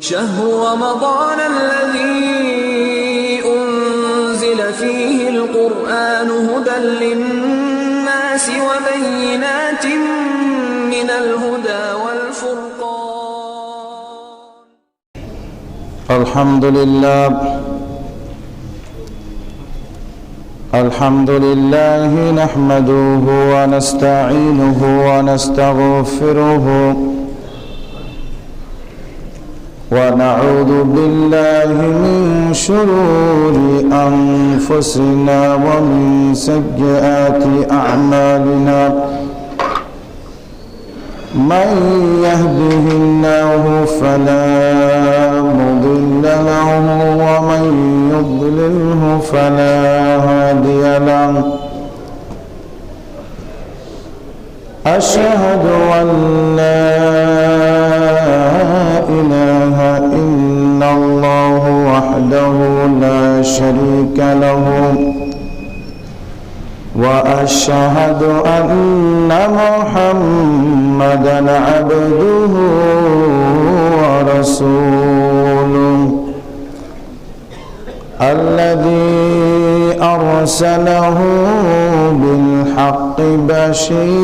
شهر رمضان الذي أنزل فيه القرآن هدى للناس وبينات من الهدى والفرقان. الحمد لله. الحمد لله نحمده ونستعينه ونستغفره. ونعوذ بالله من شرور أنفسنا ومن سيئات أعمالنا. من يهده الله فلا مضل له ومن يضلله فلا هادي له. أشهد أن لا أن محمدا عبده ورسوله. الذي أرسله بالحق بشيرا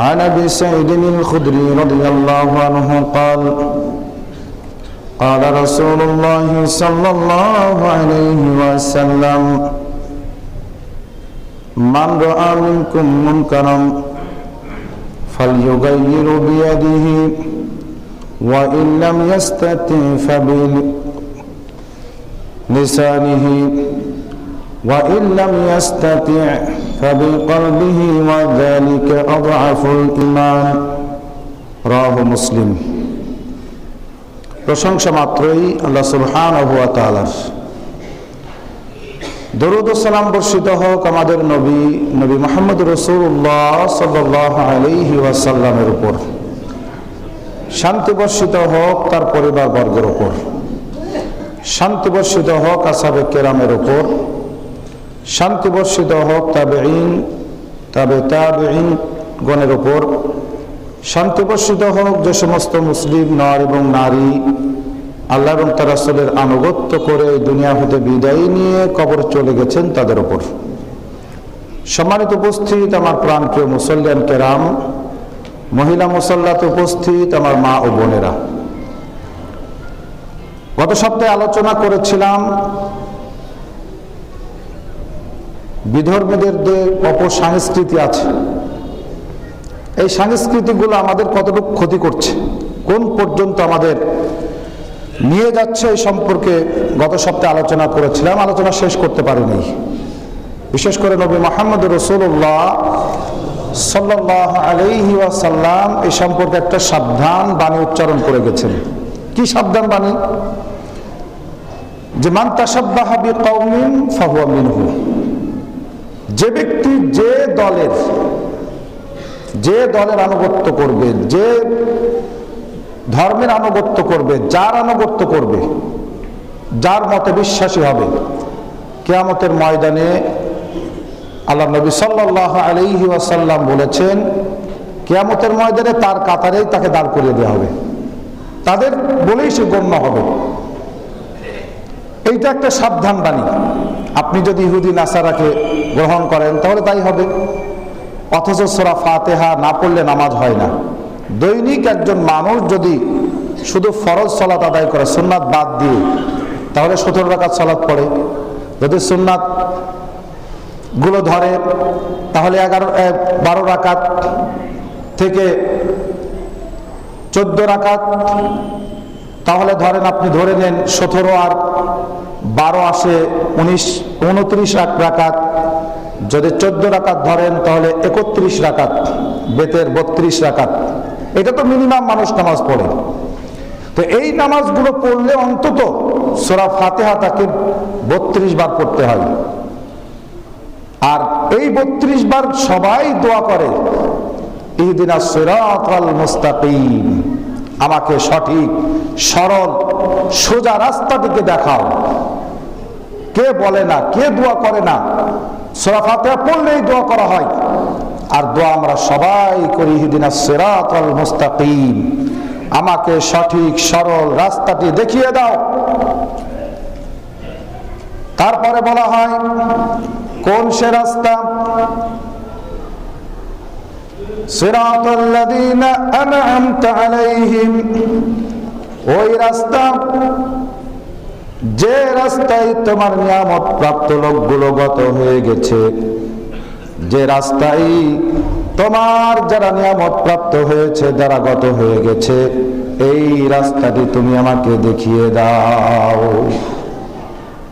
عن أبي سعيد الخدري رضي الله عنه قال قال رسول الله صلى الله عليه وسلم من رأى منكم منكرا فليغير بيده وإن لم يستطع فبلسانه وإن لم يستطع فبقلبه وذلك أضعف الإيمان রাহ মুসলিম প্রশংসা মাত্রই আল্লাহ সুবহান তালার দরুদ সালাম বর্ষিত হোক আমাদের নবী নবী মোহাম্মদ রসুল্লাহ সাল্লাহ আলহি ওয়াসাল্লামের উপর শান্তি বর্ষিত হোক তার পরিবার বর্গের উপর শান্তি বর্ষিত হোক আসাবে কেরামের উপর শান্তি বর্ষিত হোক তাবে ইন তবে তাবে ইন গণের ওপর শান্তি বর্ষিত হোক যে সমস্ত মুসলিম নর এবং নারী আল্লাহ এবং তার রাসূলের আনুগত্য করে দুনিয়া হতে বিদায় নিয়ে কবর চলে গেছেন তাদের ওপর সম্মানিত উপস্থিত, আমার প্রাণপ্রিয় মুসল্লিয়ান কেরাম, মহিলা মুসল্লাতে উপস্থিত আমার মা ও বোনেরা। গত সপ্তাহে আলোচনা করেছিলাম বিধর্মীদের অপসংস্কৃতি আছে। এই সংস্কৃতিগুলো আমাদের কতটুকু ক্ষতি করছে? কোন পর্যন্ত আমাদের নিয়ে যাচ্ছে এই সম্পর্কে গত সপ্তাহে আলোচনা করেছিলাম, আলোচনা শেষ করতে পারিনি। বিশেষ করে নবী মোহাম্মদ রসুল্লাহ সাল্লাহ আলাইহি ওয়াসাল্লাম এই সম্পর্কে একটা সাবধান বাণী উচ্চারণ করে গেছেন। কি সাবধান বাণী? যে মান তাসাব্বাহা বিকৌমিন ফাহুয়া মিনহু। যে ব্যক্তি যে দলের যে দলের আনুগত্য করবে, যে ধর্মের আনুগত্য করবে, যার আনুগত্য করবে, যার মতে বিশ্বাসী হবে, কেয়ামতের ময়দানে আল্লাহ নবী সাল্লাহ আলাইহি ওয়াসাল্লাম বলেছেন, কেয়ামতের ময়দানে তার কাতারেই তাকে দাঁড় করিয়ে দেওয়া হবে। তাদের বলেই সে গণ্য হবে। এইটা একটা সাবধান বাণী। আপনি যদি ইহুদি, নাসারাকে গ্রহণ করেন, তাহলে তাই হবে। অথচ সোরা ফাতেহা না পড়লে নামাজ হয় না। দৈনিক একজন মানুষ যদি শুধু ফরজ সলাত আদায় করে, সুন্নাত বাদ দিয়ে, তাহলে সতেরো রাকাত সলাত পড়ে। যদি সুন্নাতগুলো ধরে, তাহলে এগারো বারো রাকাত থেকে চোদ্দ রাকাত, তাহলে ধরেন আপনি ধরে নেন সতেরো আর বারো আসে উনিশ, উনত্রিশ রাকাত। যদি চোদ্দ রাকাত ধরেন, তাহলে একত্রিশ রাকাত, বেতের বত্রিশ রাকাত। এটা তো মিনিমাম মানুষ নামাজ পড়ে। তো এই নামাজগুলো পড়লে অন্তত সোরা ফাতেহা তাকে বত্রিশ বার পড়তে হয়। আর এই বত্রিশ বার সবাই দোয়া করে, ইহদিনা সিরাতাল মুস্তাকিম, আমাকে সঠিক, সরল, সোজা রাস্তাটিকে দেখাও। কে বলে না কে দোয়া করে না সোরা ফাতেহা পড়লেই দোয়া করা হয় আর দোয়া আমরা সবাই করি ইহদিনা সিরাতাল মুস্তাকিম আমাকে সঠিক সরল রাস্তাটি দেখিয়ে দাও তারপরে বলা হয় কোন সে রাস্তা صراط الذين أنعمت عليهم ওই রাস্তা যে রাস্তায় তোমার নিয়ামত প্রাপ্ত লোকগুলো গত হয়ে গেছে, যে রাস্তায় তোমার যারা নিয়ামত প্রাপ্ত হয়েছে, যারা গত হয়ে গেছে, এই রাস্তাটি তুমি আমাকে দেখিয়ে দাও।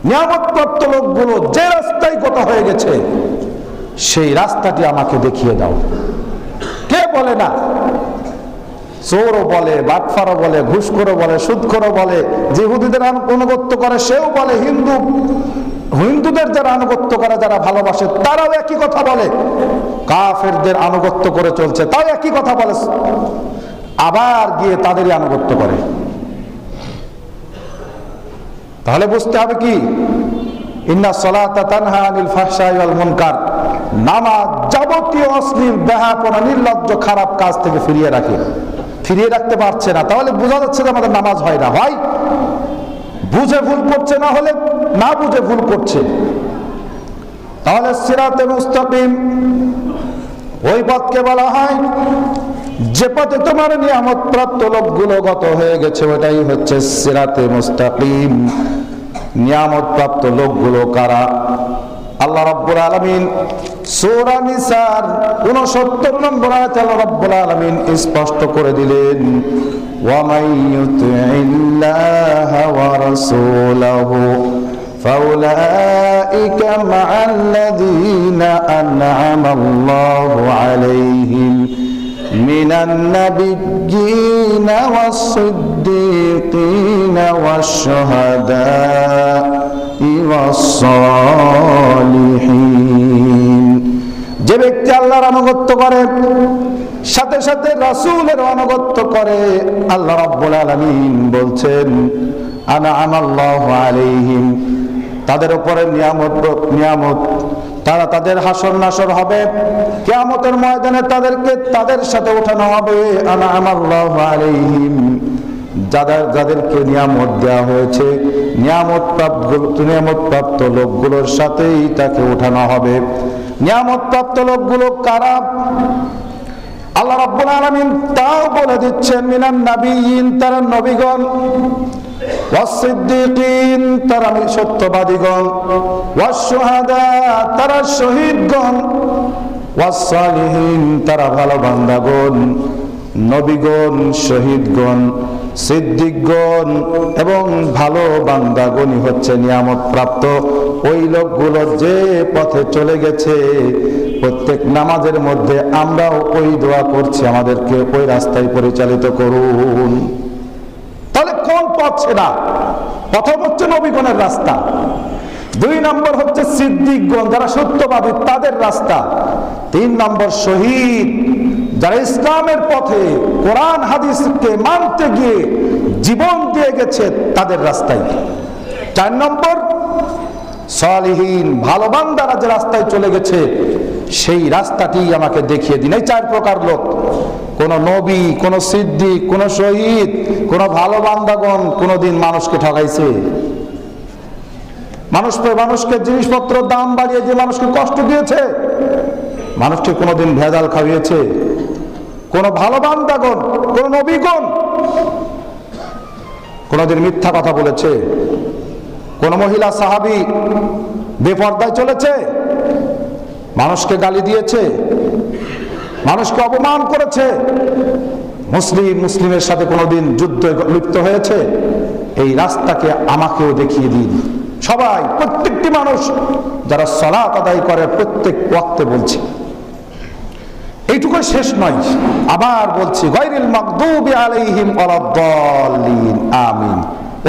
নিয়ামত প্রাপ্ত লোকগুলো যে রাস্তায় গত হয়ে গেছে, সেই রাস্তাটি আমাকে দেখিয়ে দাও। কে বলে না? চোরও বলে, বাটফারও বলে, ঘুষখোরও বলে, সুদখোরও বলে, যে হুদিদের অনুগত্য করে সেও বলে, হিন্দু। হিন্দুদের যারা আনুগত্য করে, যারা ভালোবাসে, তারাও একই কথা বলে। কাফেরদের আনুগত্য করে চলছে, তাও একই কথা বলে। আবার গিয়ে তাদেরই আনুগত্য করে। তাহলে বুঝতে হবে কি? ইন্না সলাতা তানহা আনিল ফাহশাই ওয়াল মুনকার। নামাজ যাবতীয় অশ্লীল বেহাপনা নির্লজ্জ, খারাপ কাজ থেকে ফিরিয়ে রাখে। ফিরিয়ে রাখতে পারছে না। তাহলে বোঝা যাচ্ছে যে আমাদের নামাজ হয় না। হয়? বুঝে ভুল করছে না হলে না বুঝে ভুল করছে। তাহলে সিরাতে মুস্তাকিম ওই পথকে বলা হয়, যে পথে তোমার নিয়ামত প্রাপ্ত লোকগুলো গত হয়ে গেছে, ওটাই হচ্ছে সিরাতে মুস্তাকিম। নিয়ামত প্রাপ্ত লোকগুলো কারা? আল্লাহ রাব্বুল আলামিন সূরা নিসার 69 নম্বর আয়াতে আল্লাহ রাব্বুল আলামিন স্পষ্ট করে দিলেন ওয়া মান ইউতি'িল্লাহা ওয়া রাসূলাহু فأولئك مع الذين أنعم الله عليهم من النبيين والصديقين والشهداء والصالحين যে ব্যক্তি আল্লাহর আনুগত্য করে, সাথে সাথে রাসুলের আনুগত্য করে, আল্লাহ রাব্বুল আলামিন বলছেন, আনা আমাল্লাহু আলাইহিম। তাদের উপরে নিয়ামত নিয়ামত, তারা তাদের হাসর নাসর হবে। কেয়ামতের ময়দানে তাদেরকে তাদের সাথে ওঠানো হবে। আনা আমাল্লাহু আলাইহিম। যাদের যাদেরকে নিয়ামত দেওয়া হয়েছে নিয়ামত প্রাপ্ত নিয়ামত প্রাপ্ত লোকগুলোর সাথেই তাকে ওঠানো হবে। নিয়ামত প্রাপ্ত লোকগুলো কারা? আল্লাহ রাব্বুল আলামিন তাও বলে দিচ্ছেন, মিনান নাবিয়িন তারা নবীগণ। ওয়াসিদ্দিকিন তারা সত্যবাদীগণ। ওয়াসশুহাদা তারা শহীদগণ। ওয়াসসালিহিন তারা ভালো বান্দাগণ। নবীগণ, শহীদগণ। সিদ্দিকগণ এবং ভালো বান্দাগণই হচ্ছে নিয়ামত প্রাপ্ত ওই লোকগুলো যে পথে চলে গেছে, প্রত্যেক নামাজের মধ্যে আমরাও ওই দোয়া করছি, আমাদেরকে ওই রাস্তায় পরিচালিত করুন। তাহলে কোন পথ সেটা প্রথম হচ্ছে নবীগণের রাস্তা। দুই নম্বর হচ্ছে সিদ্দিকগণ, যারা সত্যবাদী, তাদের রাস্তা। তিন নম্বর শহীদ যারা ইসলামের পথে কোরআন হাদিসকে মানতে গিয়ে জীবন দিয়ে গেছে, তাদের রাস্তায় চার নম্বর, সলিহীন, ভালো বান্দারা যে রাস্তায় চলে গেছে, সেই রাস্তাটি আমাকে দেখিয়ে দিন। এই চার প্রকার লোক। কোন নবী, কোন সিদ্দিক, কোন শহীদ, কোন ভালো বান্দাগণ কোনদিন মানুষকে ঠকাইছে মানুষ মানুষকে জিনিসপত্র দাম বাড়িয়ে যে মানুষকে কষ্ট দিয়েছে। মানুষকে কোনোদিন ভেজাল খাইয়েছে। কোন ভালো বান্দাগণ, কোন নবীগণ কোনোদিন মিথ্যা কথা বলেছে, কোন মহিলা সাহাবি বেপর্দায় চলেছে, মানুষকে গালি দিয়েছে, মানুষকে অপমান করেছে, মুসলিম মুসলিমের সাথে কোনোদিন যুদ্ধ লিপ্ত হয়েছে, এই রাস্তাকে আমাকেও দেখিয়ে দিন। সবাই, প্রত্যেকটি মানুষ যারা সলাত আদায় করে প্রত্যেক ওয়াক্তে বলছে। এইটুকু শেষ নয়। আবার বলছি গৈরিল মাকদুবি আলাইহিম ওয়ালাদ-দাল্লিন আমিন।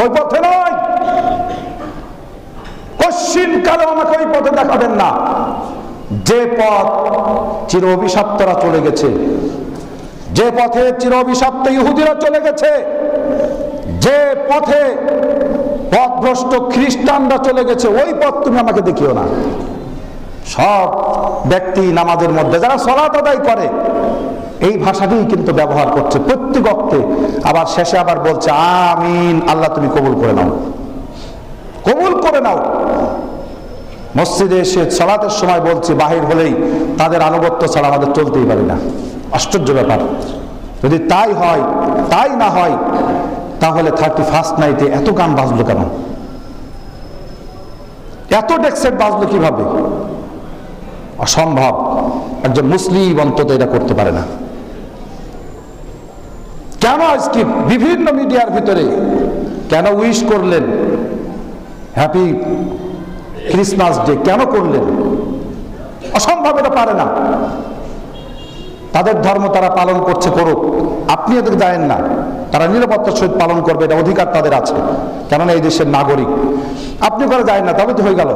ওই পথে নয়। কশ্চিন কালে আমাকে ওই পথে দেখাবেন না। যে পথ চির অভিশপ্তরা চলে গেছে, যে পথে চির অভিশপ্ত ইহুদিরা চলে গেছে, যে পথে পথভ্রষ্ট খ্রিস্টানরা চলে গেছে, ওই পথ তুমি আমাকে দেখিও না। সব ব্যক্তি নামাজের মধ্যে যারা সলাত আদায় করে, এই ভাষাটিই কিন্তু ব্যবহার করছে প্রত্যেক অক্তে। আবার শেষে আবার বলছে, আমিন, আল্লাহ তুমি কবুল করে নাও। কবুল করে নাও। মসজিদে এসে সলাতের সময় বলছি, বাহির হলেই তাদের আনুগত্য ছাড়া আমাদের চলতেই পারে না। আশ্চর্য ব্যাপার। যদি তাই হয়, তাই না হয়, তাহলে থার্টি ফার্স্ট নাইটে এত গান বাজলো কেন? এত ডেক্সেট বাজলো কীভাবে? অসম্ভব। একজন মুসলিম অন্তত এটা করতে পারে না। কেন আজকে বিভিন্ন মিডিয়ার ভিতরে কেন উইশ করলেন? হ্যাপি ক্রিসমাস ডে কেন করলেন? অসম্ভব এটা পারে না। তাদের ধর্ম তারা পালন করছে করুক। আপনি এদের দেন না। তারা নিরাপত্তার সহিত পালন করবে, এটা অধিকার তাদের আছে। কেননা এই দেশের নাগরিক। আপনি করে যায় না তবে তো হয়ে গেল।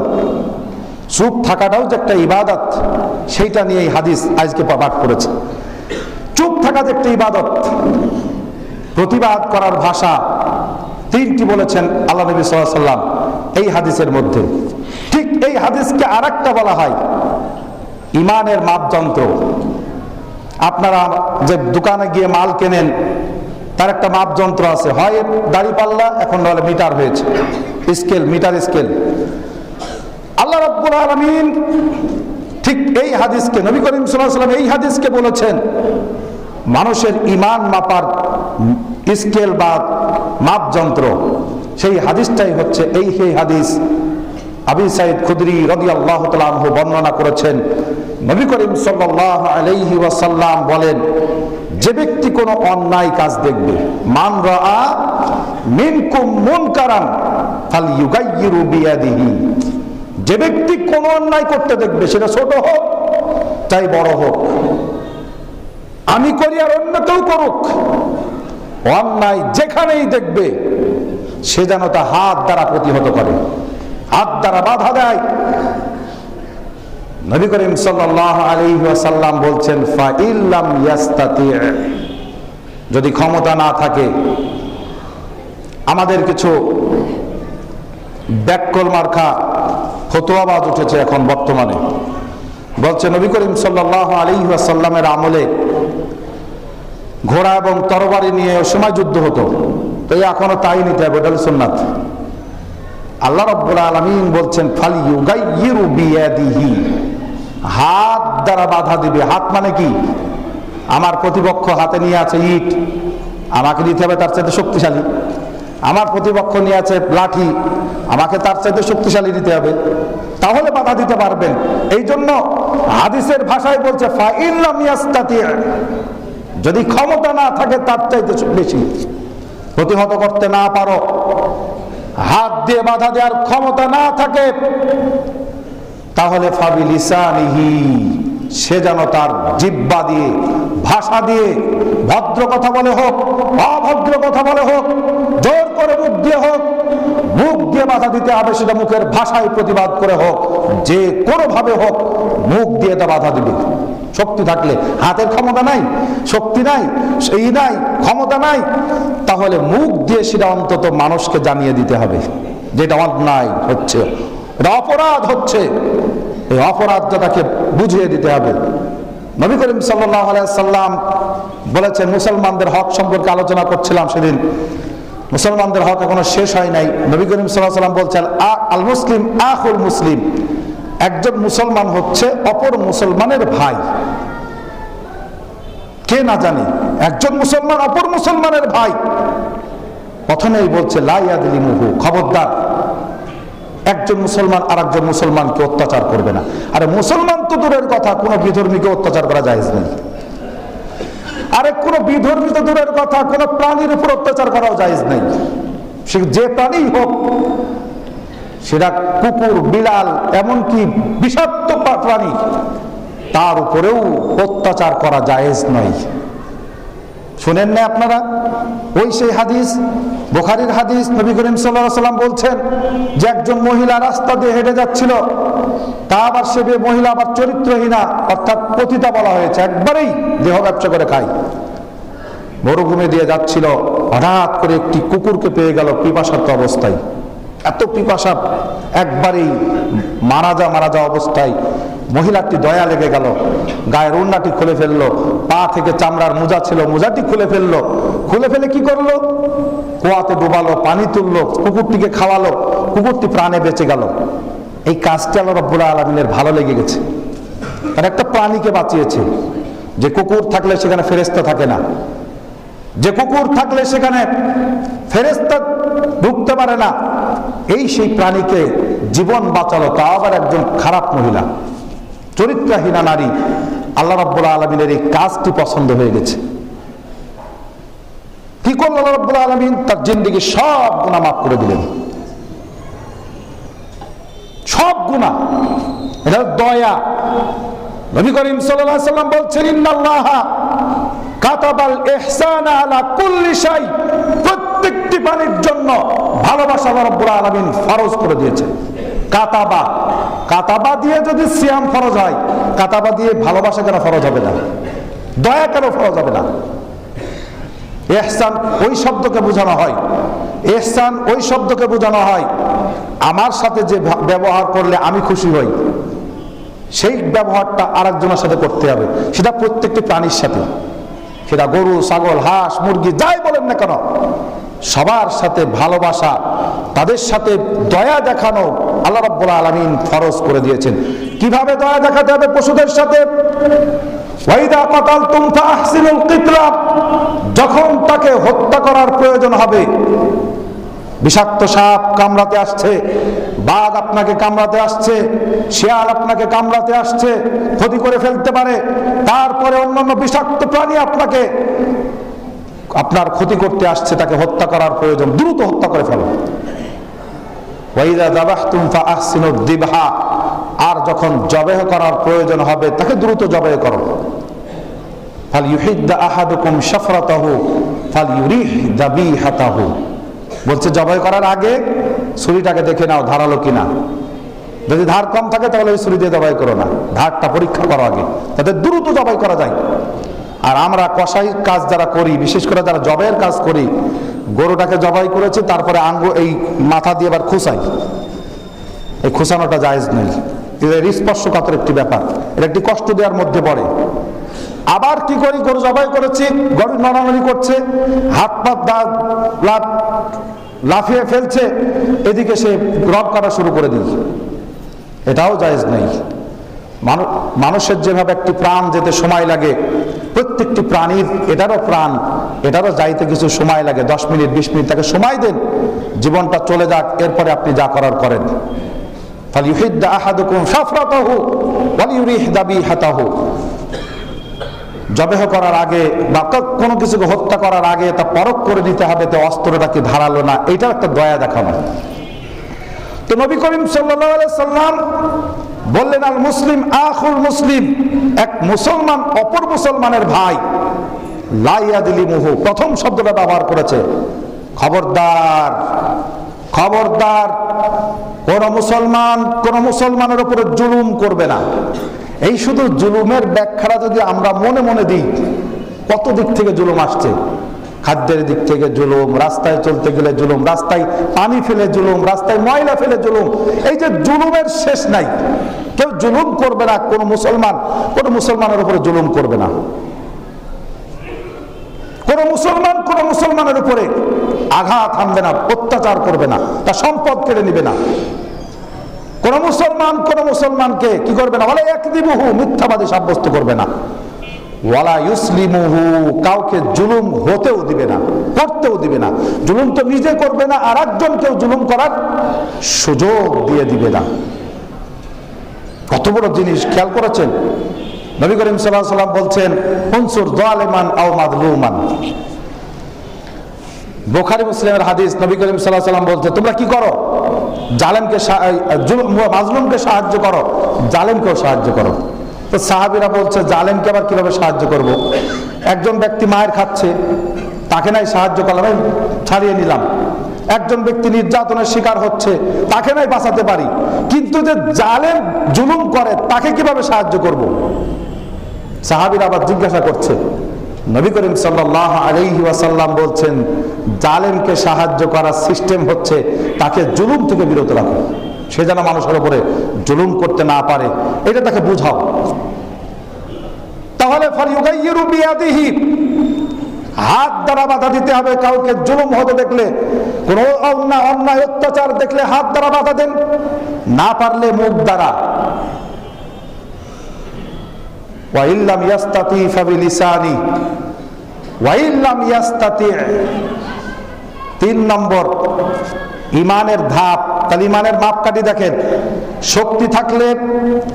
চুপ থাকাটাও যে একটা ইবাদত, সেইটা নিয়ে এই হাদিস আজকে পাঠ করেছে। চুপ থাকা যে একটা ইবাদত, প্রতিবাদ করার ভাষা তিনটি বলেছেন আল্লাহ নবী সাল্লাম এই হাদিসের মধ্যে। ঠিক এই হাদিসকে আর বলা হয়, ইমানের মাপযন্ত্র। আপনারা যে দোকানে গিয়ে মাল কেনেন, তার একটা মাপযন্ত্র আছে। হয় দাড়ি পাল্লা, এখন নাহলে মিটার হয়েছে। Scale, metre scale. আল্লাহ রব্বুল আলমিন ঠিক এই হাদিসকে, নবী করিম সাল্লাম এই হাদিসকে বলেছেন, মানুষের ইমান মাপার স্কেল বা মাপযন্ত্র, সেই হাদিসটাই হচ্ছে এই সেই হাদিস। আবি সাইদ খুদরি রদি আল্লাহ তালু বর্ণনা করেছেন, নবী করিম সাল্লাহ আলাইহি ওয়াসাল্লাম বলেন, যে ব্যক্তি কোনো অন্যায় কাজ দেখবে, মান রা মিনকুম মুনকারান, ফাল ইউগাইয়িরু যে ব্যক্তি কোনো অন্যায় করতে দেখবে, সেটা ছোট হোক, তাই বড় হোক। আমি করি আর অন্য কেউ করুক। অন্যায় যেখানেই দেখবে, সে যেন তা হাত দ্বারা প্রতিহত করে, হাত দ্বারা বাধা দেয়। নবী করিম সাল্লাল্লাহু আলাইহি ওয়াসাল্লাম বলছেন যদি ক্ষমতা না থাকে, আমাদের কিছু ব্যাককল মার্কা ফতোয়াবাজ উঠেছে এখন বর্তমানে। বলছে নবী করিম সাল্লাহ আলী সাল্লামের আমলে ঘোড়া এবং তরবারি নিয়ে সময় যুদ্ধ হতো। তো এখনও তাই নিতে হবে ওটা সুন্নাত। আল্লাহ রব্বুল আলমিন বলছেন ফালি ইউগাইয়িরু বিয়াদিহি। হাত দ্বারা বাধা দিবে। হাত মানে কি? আমার প্রতিপক্ষ হাতে নিয়ে আছে ইট। আমাকে দিতে হবে, তার চাইতে শক্তিশালী। আমার প্রতিপক্ষ নিয়ে আছে লাঠি, আমাকে তার চাইতে শক্তিশালী দিতে হবে। তাহলে বাধা দিতে পারবেন। এই জন্য হাদিসের ভাষায় বলছে যদি ক্ষমতা না থাকে, তার চাইতে বেশি। প্রতিহত করতে না পারো। হাত দিয়ে বাধা দেওয়ার ক্ষমতা না থাকে, তাহলে ফাবিলিসানিহি। সে যেন তার জিব্বা দিয়ে, ভাষা দিয়ে ভদ্র কথা বলে হোক, অভদ্র কথা বলে হোক, জোর করে মুখ দিয়ে হোক, মুখ দিয়ে বাধা দিতে হবে সেটা মুখের ভাষায় প্রতিবাদ করে হোক, যে কোনোভাবে হোক মুখ দিয়ে তা বাধা দিবে। শক্তি থাকলে হাতের ক্ষমতা নাই, শক্তি নাই সেই নাই, ক্ষমতা নাই, তাহলে মুখ দিয়ে সেটা অন্তত মানুষকে জানিয়ে দিতে হবে। যেটা অন্যায় হচ্ছে, এটা অপরাধ হচ্ছে। এই অপরাধটা তাকে বুঝিয়ে দিতে হবে। নবী করিম সাল্লাহ সাল্লাম বলেছেন, মুসলমানদের হক সম্পর্কে আলোচনা করছিলাম সেদিন। মুসলমানদের হক এখনও শেষ হয় নাই। নবী করিম সাল্লাহ সাল্লাম বলছেন আল মুসলিম আহুল মুসলিম। একজন মুসলমান হচ্ছে অপর মুসলমানের ভাই। কে না জানে, একজন মুসলমান অপর মুসলমানের ভাই। প্রথমেই বলছে লাইয়াদিলি মুহু খবরদার। একজন মুসলমান আর একজন মুসলমানকে অত্যাচার করবে না। আরে মুসলমান তো দূরের কথা, কোনো বিধর্মীকে অত্যাচার করা যায় নেই। আরে কোনো বিধর্মী তো দূরের কথা, কোনো প্রাণীর উপর অত্যাচার করাও জায়েজ নেই। সে যে প্রাণী হোক, সেটা কুকুর, বিড়াল, এমনকি বিষাক্ত প্রাণী, তার উপরেও অত্যাচার করা জায়েজ নয়। শুনেন না আপনারা? ওই সেই হাদিস, বোখারির হাদিস নবী করিম সাল্লাম বলছেন যে একজন মহিলা রাস্তা দিয়ে হেঁটে যাচ্ছিল, তা আবার সে মহিলা আবার চরিত্রহীনা, অর্থাৎ পতিতা বলা হয়েছে। একবারেই দেহ ব্যবসা করে খায়। মরুভূমি দিয়ে যাচ্ছিল, হঠাৎ করে একটি কুকুরকে পেয়ে গেল পিপাসার্থ অবস্থায়। এত পিপাসা একবারেই মারা যা মারা যা অবস্থায় মহিলাটি দয়া লেগে গেল, গায়ের উন্নাটি খুলে ফেলল, পা থেকে চামড়ার মোজা ছিল, মোজাটি খুলে ফেলল। খুলে ফেলে কি করল? কুয়াতে ডুবালো, পানি তুললো, কুকুরটিকে খাওয়ালো, কুকুরটি প্রাণে বেঁচে গেল। এই কাজটি আল্লাহ রব্বুল আলমিনের ভালো লেগে গেছে। আর একটা প্রাণীকে বাঁচিয়েছে। যে কুকুর থাকলে সেখানে ফেরেস্তা থাকে না। যে কুকুর থাকলে সেখানে ফেরেস্তা ঢুকতে পারে না। এই সেই প্রাণীকে জীবন বাঁচালো তা আবার একজন খারাপ মহিলা। চরিত্রহীনা নারী, আল্লাহ রাব্বুল আলমিনের এই কাজটি পছন্দ হয়ে গেছে। কি করল আল্লাহ রাব্বুল আলমিন? তার জিন্দিগি সব গুণা মাফ করে দিলেন। সব গুণা এটা দয়া। নবী করিম সাল্লাল্লাহু আলাইহি সাল্লাম বলছেন, ইন্নাল্লাহা কাতাবাল ইহসান আলা কুল্লি শাই। প্রত্যেকটি প্রাণীর জন্য ভালোবাসা আল্লাহ রাব্বুল আলামিন ফরজ করে দিয়েছে। কাতাবা। কাতাবা দিয়ে যদি সিয়াম ফরজ হয়, কাতাবা দিয়ে ভালোবাসা কেন ফরজ হবে না? দয়া কেন ফরজ হবে না? এহসান ওই শব্দকে বোঝানো হয়। এহসান ওই শব্দকে বোঝানো হয়, আমার সাথে যে ব্যবহার করলে আমি খুশি হই, সেই ব্যবহারটা আরেকজনের সাথে করতে হবে। সেটা প্রত্যেকটি প্রাণীর সাথে। সেটা গরু, ছাগল, হাঁস, মুরগি, যাই বলেন না কেন সবার সাথে ভালোবাসা, তাদের সাথে দয়া দেখানো আল্লাহ রাব্বুল আলামিন ফরজ করে দিয়েছেন। কীভাবে দয়া দেখাতে হবে পশুদের সাথে? যখন তাকে হত্যা করার প্রয়োজন হবে, বিষাক্ত সাপ কামড়াতে আসছে, বাঘ আপনাকে কামড়াতে আসছে, শিয়াল আপনাকে কামড়াতে আসছে, ক্ষতি করে ফেলতে পারে, তারপরে অন্যান্য বিষাক্ত প্রাণী আপনাকে আপনার ক্ষতি করতে আসছে, তাকে হত্যা করার প্রয়োজন, দ্রুত হত্যা করে ফেলো। আর যখন জবেহ করার প্রয়োজন হবে, তাকে দ্রুত জবেহ করো। ফাল ইউহিদ্দা আহাদুকুম শাফরাতাহু ফাল ইউরিহ দাবিহাতাহু বলছে জবাই করার আগে ছুরিটাকে দেখে নাও, ধারালো কিনা। যদি ধার কম থাকে, তাহলে ওই ছুরি দিয়ে জবাই করো না। ধারটা পরীক্ষা করো আগে তাতে দ্রুত জবাই করা যায়। আর আমরা কষাই কাজ যারা করি, বিশেষ করে যারা জবাইয়ের কাজ করি, গরুটাকে জবাই করেছি, তারপরে আঙ্গু এই মাথা দিয়ে আবার খুসাই এই খুসানোটা জায়েজ নেই এটা স্পর্শকাতর একটি ব্যাপার। এটা একটি কষ্ট দেওয়ার মধ্যে পড়ে। আবার কি করি? গরু জবাই করেছি, গরু নড়ানড়ি করছে, হাত পাত লাফিয়ে ফেলছে, এদিকে সে রব কাটা শুরু করে দিই এটাও জায়েজ নেই মানু- মানুষের যেভাবে একটি প্রাণ যেতে সময় লাগে প্রত্যেকটি প্রাণীর এটারও প্রাণ, এটারও যাইতে কিছু সময় লাগে, দশ মিনিট, বিশ মিনিট, তাকে সময় দেন। জীবনটা চলে যাক, এরপরে আপনি যা করার করেন। তাহলে ইউহিদ্দা আহাদুকুম সাফরাতাহু ওয়াল ইউরিহদা বিহাতাহু। জবেহ করার আগে বা কোনো কিছুকে হত্যা করার আগে তা পরক করে নিতে হবে, তো অস্ত্রটা কি ধারালো না এটাও একটা দয়া দেখানো। তো নবী করিম সাল্লাহ সাল্লাম বললেন, আল মুসলিম আখুল মুসলিম, এক মুসলমান অপর মুসলমানের ভাই। লাইয়াদিলি মুহু প্রথম শব্দটা ব্যবহার করেছে। খবরদার খবরদার, কোন মুসলমান কোন মুসলমানের উপরে জুলুম করবে না। এই শুধু জুলুমের ব্যাখ্যাটা যদি আমরা মনে মনে দিই, কত দিক থেকে জুলুম আসছে? খাদ্যের দিক থেকে জুলুম, রাস্তায় চলতে গেলে জুলুম, রাস্তায় পানি ফেলে জুলুম, রাস্তায় ময়লা ফেলে জুলুম, এই যে জুলুমের শেষ নাই। কেউ জুলুম করবে না, কোন মুসলমান, কোন মুসলমানের উপরে জুলুম করবে না। কোন মুসলমান, কোন মুসলমানের উপরে আঘাত হানবে না, অত্যাচার করবে না তার সম্পদ কেড়ে নিবে না। কোন মুসলমান, কোন মুসলমানকে কি করবে না? বলে, একদিবহু মিথ্যাবাদী সাব্যস্ত করবে না। ওয়ালা ইউসলিমুহু, কাউকে জুলুম হতেও দিবে না, করতেও দিবে না। জুলুম তো নিজে করবে না আর কেউ জুলুম করার সুযোগ দিয়ে দিবে না। কত বড় জিনিস, খেয়াল করেছেন? নবী করিম সাল্লাহ সাল্লাম বলছেন হনসুর দোয়ালেমান আও মাদলুমান বোখারি মুসলিমের হাদিস, নবী করিম সাল্লাহ সাল্লাম বলছে, তোমরা কি করো? জালেমকে জুলুম- মাজলুমকে সাহায্য করো, জালেমকেও সাহায্য করো। তো সাহাবিরা বলছে, জালেমকে আবার কীভাবে সাহায্য করব। একজন ব্যক্তি মায়ের খাচ্ছে, তাকে নাই সাহায্য করলাম ছাড়িয়ে নিলাম একজন ব্যক্তি নির্যাতনের শিকার হচ্ছে, তাকে নাই বাঁচাতে পারি কিন্তু যে জালেম জুলুম করে, তাকে কীভাবে সাহায্য করব। সাহাবিরা আবার জিজ্ঞাসা করছে নবী করিম সাল্লাহ আলাইহি ওয়াসাল্লাম বলছেন, জালেমকে সাহায্য করার সিস্টেম হচ্ছে, তাকে জুলুম থেকে বিরত রাখো সে যেন মানুষের উপরে জুলুম করতে না পারে, এটা তাকে বুঝাও। তাহলে হাত দ্বারা বাধা দিতে হবে কাউকে, জুলুম হতে দেখলে, কোন অন্যায় অন্যায়, অত্যাচার দেখলে হাত দ্বারা বাধা দেন, না পারলে মুখ দ্বারা। ওয়াইল্লাম ইয়াস্তাতি ফাবিলিসানি ওয়াইল্লাম ইয়াস্তাতি, তিন নম্বর ইমানের ধাপ, তাহলে ইমানের মাপকাঠি দেখেন। শক্তি থাকলে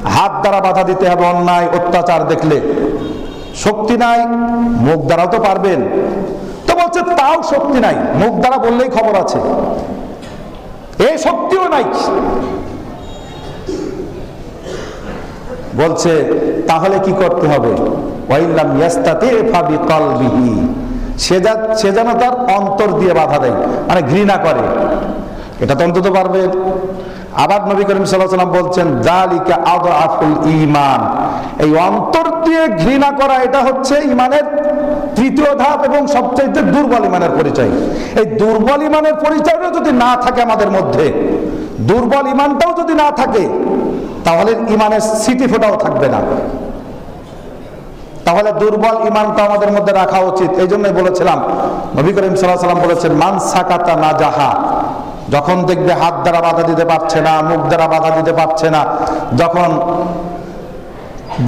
হাত দ্বারা বাধা দিতে হবে, অন্যায়, অত্যাচার দেখলে। শক্তি নাই, মুখ দ্বারাও তো পারবেন। তো বলছে, তাও শক্তি নাই, মুখ দ্বারা বললেই খবর আছে। এই শক্তিও নাই। বলছে, তাহলে কি করতে হবে? ফাবি সে যেন তার অন্তর দিয়ে বাধা দেয় মানে ঘৃণা করে। এটা তো অন্তত পারবে। আবার নবী করিম সাল্লাম বলছেন দালিকা ইমান এই অন্তর দিয়ে ঘৃণা করা, এটা হচ্ছে ইমানের তৃতীয় ধাপ এবং সবচেয়ে দুর্বল ইমানের পরিচয়। এই দুর্বল ইমানের পরিচয়টা যদি না থাকে আমাদের মধ্যে, দুর্বল ইমানটাও যদি না থাকে, তাহলে ইমানের স্মৃতি ফোটাও থাকবে না। তাহলে দুর্বল ইমানটা আমাদের মধ্যে রাখা উচিত। এই জন্যই বলেছিলাম, নবী করিম সাল্লাহ সাল্লাম বলেছেন, মান সাকাতা না যাহা যখন দেখবে হাত দ্বারা বাধা দিতে পারছে না, মুখ দ্বারা বাধা দিতে পারছে না, যখন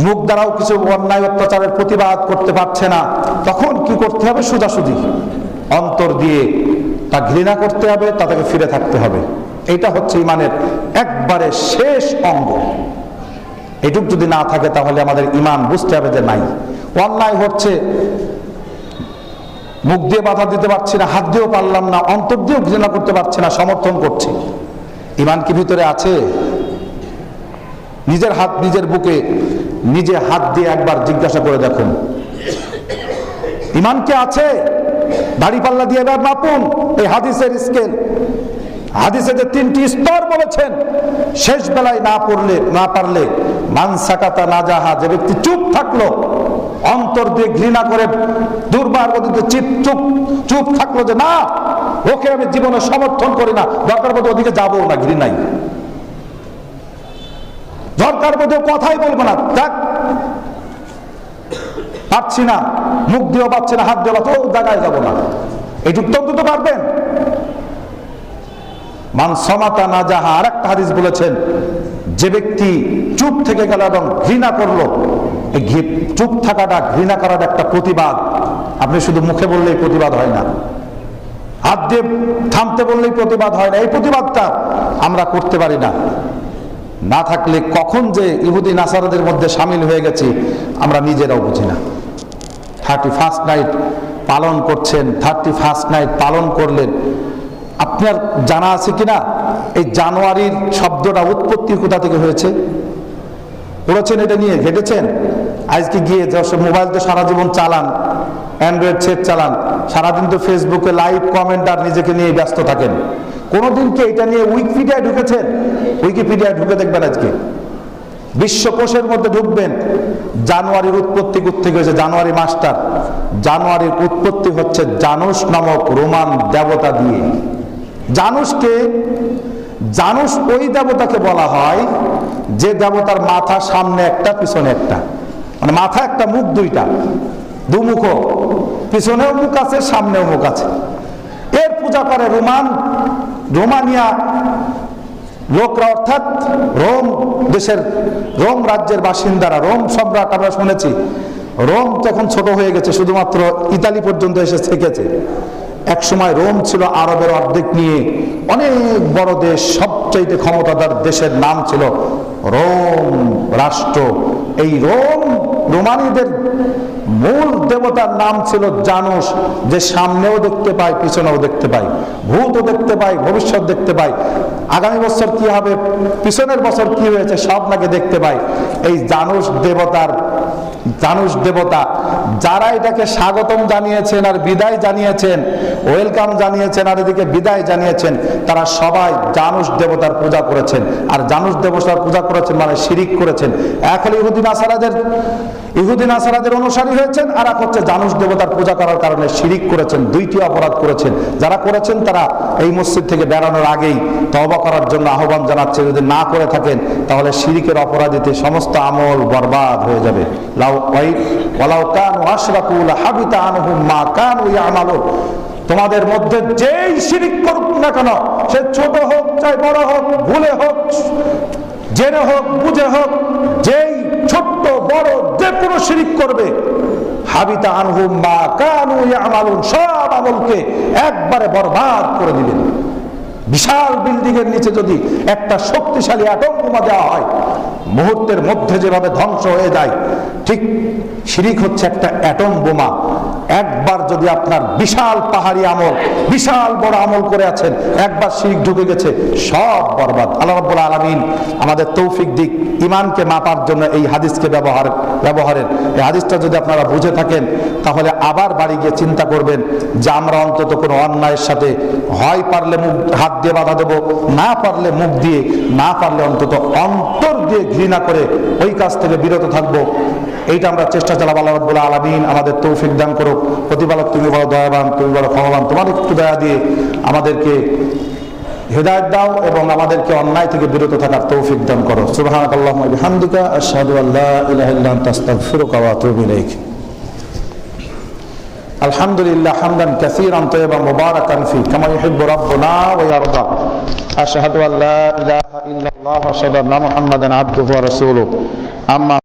মুখ দ্বারাও কিছু অন্যায় অত্যাচারের প্রতিবাদ করতে পারছে না, তখন কি করতে হবে? সোজাসুজি অন্তর দিয়ে তা ঘৃণা করতে হবে, তাদেরকে ফিরে থাকতে হবে। এটা হচ্ছে ইমানের একবারে শেষ অঙ্গ। এটুক যদি না থাকে তাহলে আমাদের ইমান বুঝতে হবে যে নাই। অন্যায় হচ্ছে মুখ দিয়ে বাধা দিতে পারছি না, হাত দিয়েও পারলাম না, অন্তর দিয়েও ঘৃণা করতে পারছি না, সমর্থন করছি। ইমান কি ভিতরে আছে? নিজের হাত নিজের বুকে, নিজে হাত দিয়ে একবার জিজ্ঞাসা করে দেখুন। ইমান কি আছে? দাড়ি পাল্লা দিয়ে এবার মাপুন, এই হাদিসের স্কেল। হাদিসে যে তিনটি স্তর বলেছেন, শেষ বেলায় না পড়লে, না পারলে, মান সাকাতা না যাহা, যে ব্যক্তি চুপ থাকল অন্তর দিয়ে ঘৃণা করে দুর্বার গতিতে চিপ, চুপ চুপ থাকল যে না, ওকে আমি জীবনে সমর্থন করি না। দরকার মতো ওদিকে যাব না, ঘৃণাই। দরকার মধ্যে কথাই বলব না। দেখ পাচ্ছি না, মুখ দিয়েও পাচ্ছি না, হাত দিয়ে তো জায়গায় যাব না। এইটুক তো অন্তত পারবেন। মান সমাতা না যাহা আর একটা হাদিস বলেছেন, যে ব্যক্তি চুপ থেকে গেল এবং ঘৃণা করল চুপ থাকাটা, ঘৃণা করার একটা প্রতিবাদ। আপনি শুধু মুখে বললেই প্রতিবাদ হয় না। হাত দিয়ে থামতে বললেই প্রতিবাদ হয় না। এই প্রতিবাদটা আমরা করতে পারি না। না থাকলে কখন যে ইহুদি নাসারাদের মধ্যে সামিল হয়ে গেছি, আমরা নিজেরাও বুঝি না। থার্টি ফার্স্ট নাইট পালন করছেন, থার্টি ফার্স্ট নাইট পালন করলেন। আপনার জানা আছে কিনা? এই জানুয়ারির শব্দটা উৎপত্তি কোথা থেকে হয়েছে? পড়েছেন এটা নিয়ে? ঘেটেছেন? আজকে গিয়ে মোবাইল তো সারা জীবন চালান অ্যান্ড্রয়েড সেট চালান, সারাদিন তো ফেসবুকে লাইভ কমেন্ট আর নিজেকে নিয়ে ব্যস্ত থাকেন। কোনোদিন কি এটা নিয়ে উইকিপিডিয়ায় ঢুকেছেন? উইকিপিডিয়ায় ঢুকে দেখবেন আজকে। বিশ্বকোষের মধ্যে ঢুকবেন, জানুয়ারির উৎপত্তি থেকে হয়েছে? জানুয়ারি মাসটার। জানুয়ারির উৎপত্তি হচ্ছে জানুস নামক রোমান দেবতা দিয়ে। জানুসকে জানুস ওই দেবতাকে বলা হয় যে দেবতার মাথা সামনে একটা, পিছনে একটা। মানে মাথা একটা, মুখ দুইটা দুমুখ পিছনেও মুখ আছে, সামনেও মুখ আছে। এর পূজা করে রোমান, রোমানিয়া, লোকরা অর্থাৎ রোম দেশের, রোম রাজ্যের বাসিন্দারা, রোম সম্রাট আমরা শুনেছি, রোম তখন ছোট হয়ে গেছে, শুধুমাত্র ইতালি পর্যন্ত এসে থেকেছে। এক সময় রোম ছিল আরবের অর্ধেক নিয়ে অনেক বড় দেশ, সবচাইতে ক্ষমতাদার দেশের নাম ছিল রোম রাষ্ট্র। এই রোম রোমানীদের মূল দেবতার নাম ছিল জানুস, যে সামনেও দেখতে পাই পিছনেও দেখতে পাই ভূতও দেখতে পাই ভবিষ্যৎ দেখতে পাই আগামী বছর কি হবে? পিছনের বছর কি হয়েছে? সব নাকি দেখতে পাই এই জানুস দেবতার জানুস দেবতা, যারা এটাকে স্বাগতম জানিয়েছেন আর বিদায় জানিয়েছেন, ওয়েলকাম জানিয়েছেন আর এদিকে বিদায় জানিয়েছেন, তারা সবাই জানুষ দেবতার পূজা করেছেন। আর জানুষ দেবতার পূজা করেছেন মানে শিরিক করেছেন। এখন ইহুদিন আসারাদের ইহুদিন আসারাদের অনুসারী হয়েছেন আর এক হচ্ছে জানুস দেবতার পূজা করার কারণে শিরিক করেছেন, দুইটি অপরাধ করেছেন। যারা করেছেন তারা এই মসজিদ থেকে বেড়ানোর আগেই তওবা করার জন্য আহ্বান জানাচ্ছে যদি না করে থাকেন, তাহলে শিরিকের অপরাধীতে সমস্ত আমল বরবাদ হয়ে যাবে। লাউ ওয়াই মা কানু তোমাদের মধ্যে যেই শিরিক করুক না কেন, সে ছোট হোক, চাই বড় হোক, ভুলে হোক, জেনে হোক, বুঝে হোক যেই ছোট্ট বড় যে কোনো শিরিক করবে। হাবিতা আনহুম মা কানু ইয়ামালুন, সব আমলকে একবারে বরবাদ করে দিবেন বিশাল বিল্ডিং এর নিচে যদি একটা শক্তিশালী অ্যাটম বোমা দেওয়া হয়, মুহূর্তের মধ্যে যেভাবে ধ্বংস হয়ে যায়, ঠিক শিরিক হচ্ছে একটা অ্যাটম বোমা। একবার যদি আপনার বিশাল পাহাড়ি আমল, বিশাল বড় আমল করে আছেন, একবার শিরিক ঢুকে গেছে, সব বরবাদ। আল্লাহ রাব্বুল আলামিন আমাদের তৌফিক দিক ইমানকে মাপার জন্য এই হাদিসকে ব্যবহার, ব্যবহারের। এই হাদিসটা যদি আপনারা বুঝে থাকেন, তাহলে আবার বাড়ি গিয়ে চিন্তা করবেন যে আমরা অন্তত কোনো অন্যায়ের সাথে হয় পারলে মুখ, হাত দিয়ে বাধা দেব, না পারলে মুখ দিয়ে, না পারলে অন্তত অন্তর দিয়ে ঘৃণা করে ওই কাজ থেকে বিরত থাকব। এইটা আমরা চেষ্টা চালাবো, আল্লাহ রব্বুল আলমিন আমাদের তৌফিক দান করুক। প্রতিপালক, তুমি বড় দয়াবান, তুমি বড় ক্ষমাবান, তোমার একটু দয়া দিয়ে আমাদেরকে হেদায়ত দাও এবং আমাদেরকে অন্যায় থেকে বিরত থাকার তৌফিক দান করো। সুবহানাক الحمد لله حمدا كثيرا طيبا مباركا فيه كما يحب ربنا ويرضى আলহামদুলিল্লাহ, হামদান لا তাইয়্যিবান মুবারাকান الله কামা ইউহিব্বু রাব্বুনা عبده ورسوله আশহাদু